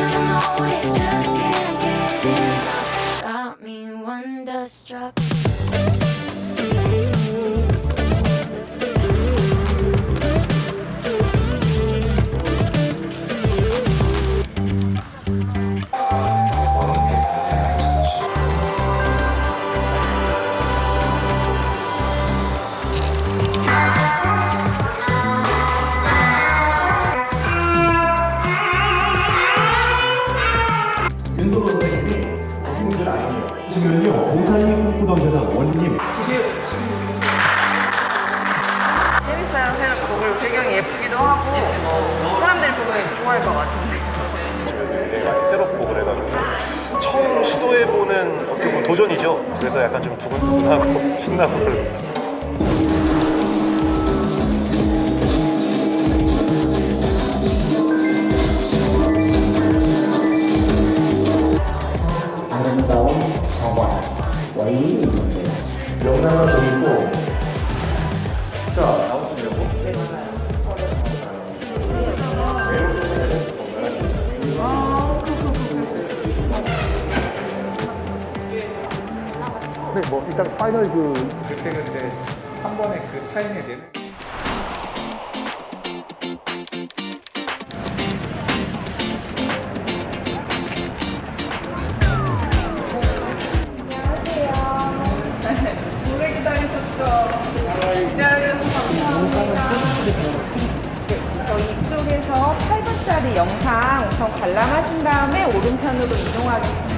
I never always. 예쁘기도 하고 어, 사람들이 보면 좋아할 것 같은데 굉장히 많이 새롭고 그래가지고 처음 시도해보는 어떻게 보면 도전이죠. 그래서 약간 좀 두근두근하고 신나고 그렇습니다. 일단 파이널 그 그때 그때 한 번에 그 타임에 되는 오래 기다리셨죠? 기다려주셔서 감사합니다. 저희 이쪽에서 8분짜리 영상 우선 관람하신 다음에 오른편으로 이동하겠습니다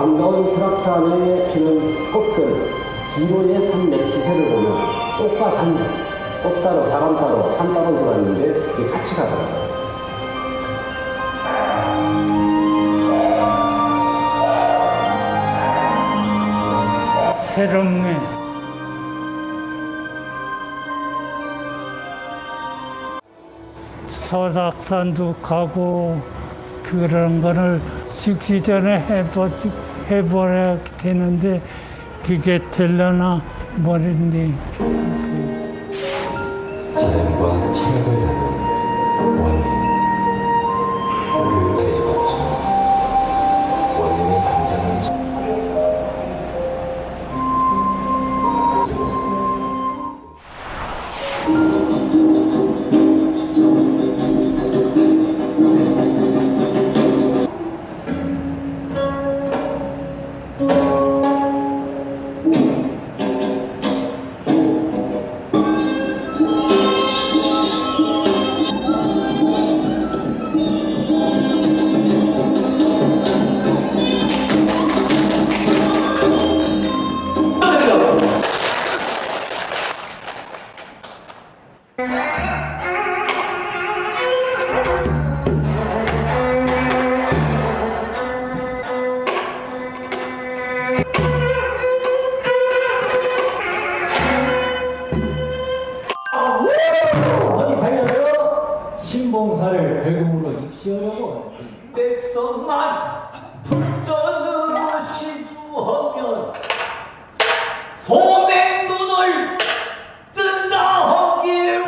아름다운 설악산에 피는 꽃들, 기로의 산 맺지새를 보면 꽃과 닮았어요. 꽃 따로 사람 따로 산 따로 들어왔는데 같이 가더라고요. 새롭네. 서락산도 가고 그런 거를 죽기 전에 해보, 해버려야 되는데 그게 될려나 모르니 자연과 철학을 닮은 신봉사를 결국으로 입시하려고 백성만 불전으로 시주하면 소맹눈을 뜬다 하기로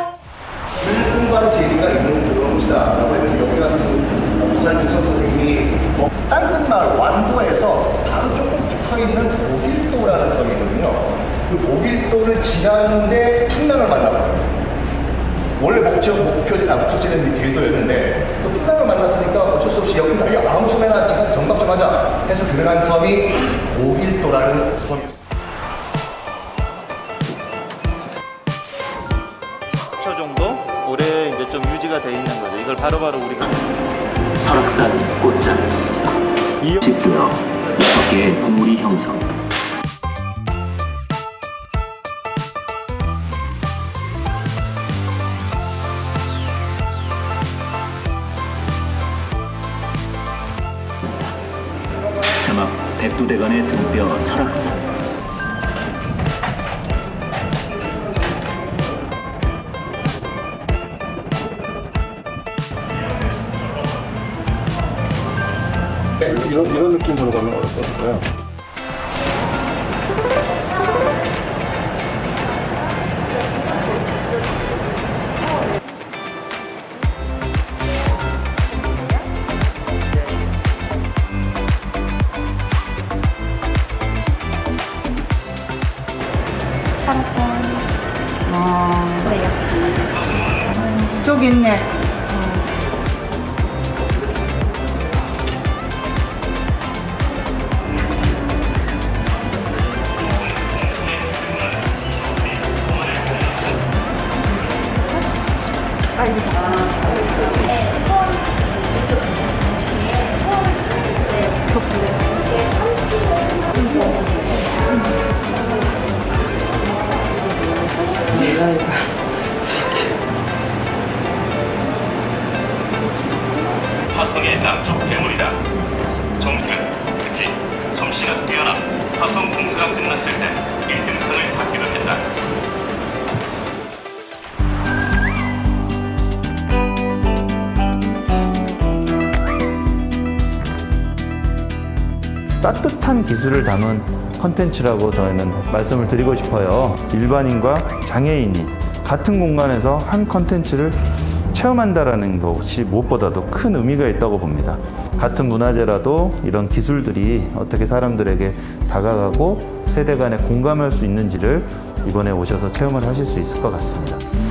공부하는 재미가 있는 그런 곳이다 라고 했는데 여기 같은 부산님 선생님이 뭐 땅끝 마을 완도에서 바로 조금 붙어 있는 독일도라는 섬이거든요. 그 독일도를 지나는데 풍랑을 만나거든요. 원래 목적 목표지 나 목적지는 제주도였는데 그 풍랑을 만났으니까 어쩔 수 없이 여기다 이 아무 섬에나 지금 정박 좀 하자 해서 들어간 섬이 독일도라는 섬이었어요. 10초 정도 오래 이제 좀 유지가 돼 있는 거죠. 이걸 바로바로 우리가 설악산 꽃장 집두여 덕의 무리 형성 부대간의 등뼈 설악산. 이런, 이런 느낌으로 가면 어떨까요? 저기 있네. 화성의 남쪽 괴물이다. 정필은 특히 솜씨가 뛰어나 화성 공사가 끝났을 때 1등상을 받기도 했다. 따뜻한 기술을 담은 컨텐츠라고 저희는 말씀을 드리고 싶어요. 일반인과 장애인이 같은 공간에서 한 컨텐츠를 체험한다라는 것이 무엇보다도 큰 의미가 있다고 봅니다. 같은 문화재라도 이런 기술들이 어떻게 사람들에게 다가가고 세대 간에 공감할 수 있는지를 이번에 오셔서 체험을 하실 수 있을 것 같습니다.